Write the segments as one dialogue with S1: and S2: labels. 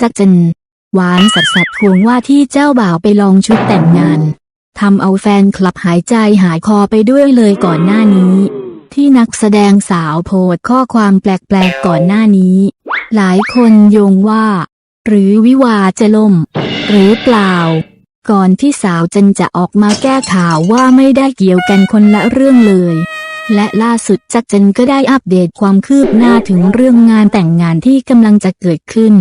S1: จักจันหวานสัดสัดทวงว่าที่เจ้าบ่าวไปลองชุดแต่งงานทำเอาแฟนคลับหายใจหายคอไปด้วยเลยก่อนหน้านี้ ที่นักแสดงสาวโพสข้อความแปลกๆก่อนหน้านี้ หลายคนโยงว่า หรือวิวาจะล่ม หรือเปล่า ก่อนที่สาวจันจะออกมาแก้ข่าวว่าไม่ได้เกี่ยวกันคนละเรื่องเลย และล่าสุดจักจันก็ได้อัปเดตความคืบหน้าถึงเรื่องงานแต่งงานที่กำลังจะเกิดขึ้น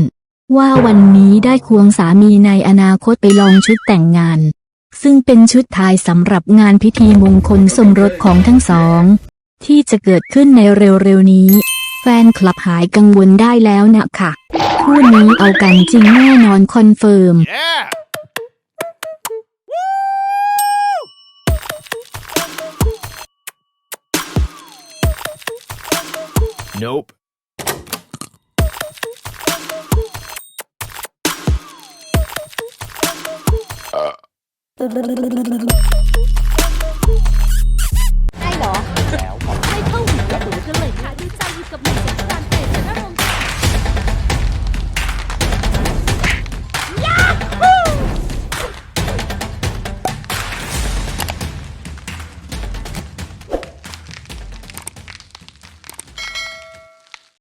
S1: ว่าวันนี้ได้ควงสามีในอนาคตไปลองชุดแต่งงาน ซึ่งเป็นชุดไทยสำหรับงานพิธีมงคลสมรสของทั้งสอง ที่จะเกิดขึ้นในเร็วๆนี้ แฟนคลับหายกังวลได้แล้วนะค่ะคู่นี้เอากันจริงแน่นอนคอนเฟิร์ม
S2: Yeah! Nope. Thank you.